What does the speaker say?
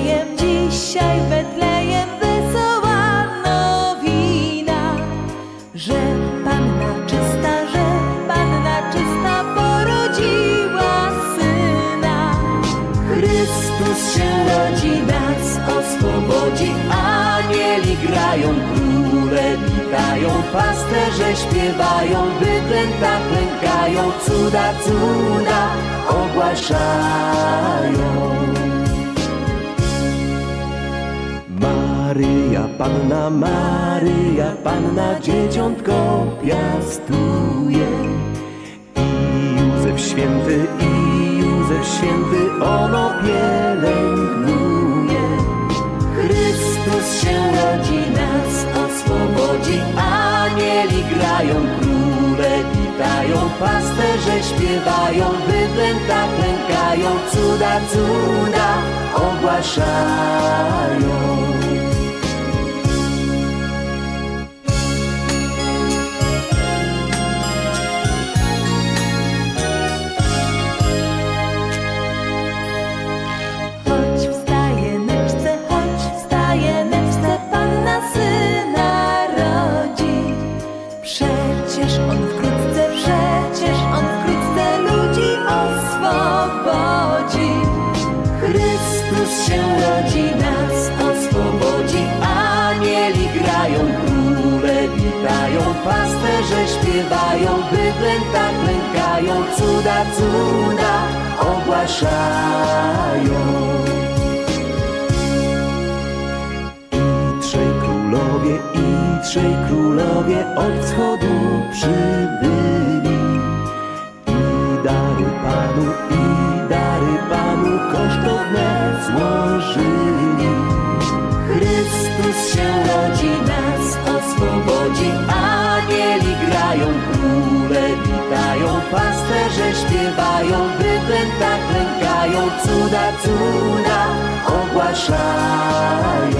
Betlejem, dzisiaj Betlejem wesoła nowina, że Panna czysta, że Panna czysta porodziła Syna. Chrystus się rodzi, nas oswobodzi, anieli grają, króle witają, pasterze śpiewają, bydlęta klękają, cuda, cuda ogłaszają. Maryja, Panna Maryja, Panna dzieciątko piastuje. I Józef święty, i Józef święty, ono pielęgnuje. Chrystus się rodzi, nas oswobodzi, anieli grają, króle witają, pasterze śpiewają, bydlęta klękają, cuda, cuda ogłaszają. Przecież on wkrótce, przecież on wkrótce ludzi oswobodzi. Chrystus się rodzi, nas oswobodzi, anieli grają, króle witają, pasterze śpiewają, bydlęta klękają, cuda, cuda ogłaszają. Trzej królowie od wschodu przybyli. I dary Panu, i dary Panu kosztowne złożyli. Chrystus się rodzi, nas oswobodzi, anieli grają, króle witają, pasterze śpiewają, bydlęta klękają, cuda, cuda ogłaszają.